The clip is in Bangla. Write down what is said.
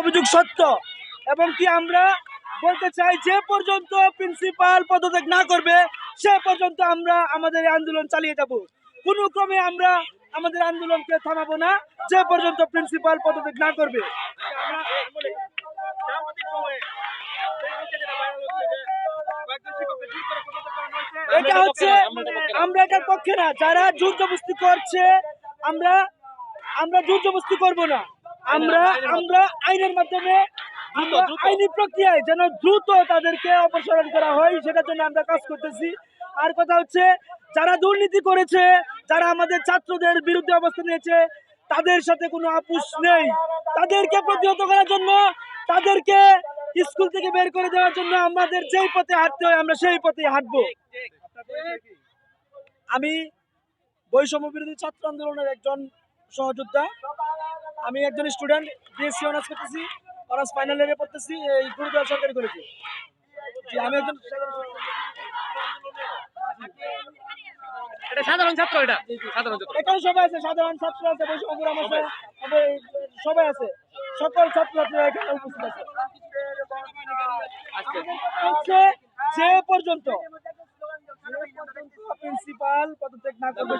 অভিযোগ সত্য। এবং কি আমরা বলতে চাই, যে পর্যন্ত প্রিন্সিপাল পদত্যাগ না করবে, সে পর্যন্ত আমরা আমাদের আন্দোলন চালিয়ে যাব। কোনো ক্রমে আমরা আমাদের আন্দোলনকে থামাবো না, যে পর্যন্ত প্রিন্সিপাল পদত্যাগ না করবে। এটা হচ্ছে, আমরা এটার পক্ষে না। যারা জোর জবস্তি করছে, আমরা আমরা জোর জবস্তি করব না। আমরা আমরা আইনের মাধ্যমে আমরা আইনি প্রক্রিয়ায় যেন দ্রুত তাদেরকে অপসারণ করা হয় সেটার জন্য আমরা কাজ করতেছি। আর কথা হচ্ছে যারা দুর্নীতি করেছে যারা আমাদের ছাত্রদের বিরুদ্ধে অবস্থান নিয়েছে তাদের সাথে কোনো আপুস নেই। তাদেরকে প্রতিহত করার জন্য তাদেরকে স্কুল থেকে বের করে দেওয়ার জন্য আমাদের যেই পথে হাঁটতে হয় আমরা সেই পথে হাঁটবো। আমি বৈষম্য বিরোধী ছাত্র আন্দোলনের একজন সহযোদ্ধা। আমি একজন স্টুডেন্ট বিএসসি অনার্স করতেছি অনার্স ফাইনাল ইয়ারে পড়তেছি এই গুরুদুয়ার সরকারি কলেজে জি আমি একজন এটা সাধারণ ছাত্র এটা? সাধারণ ছাত্র। এখানে সবাই আছে সাধারণ ছাত্র আছে সবাই আছে। সকল ছাত্রছাত্রীরা এখানে উপস্থিত আছে হচ্ছে যে পর্যন্ত প্রিন্সিপাল পদত্যাগ না করবে!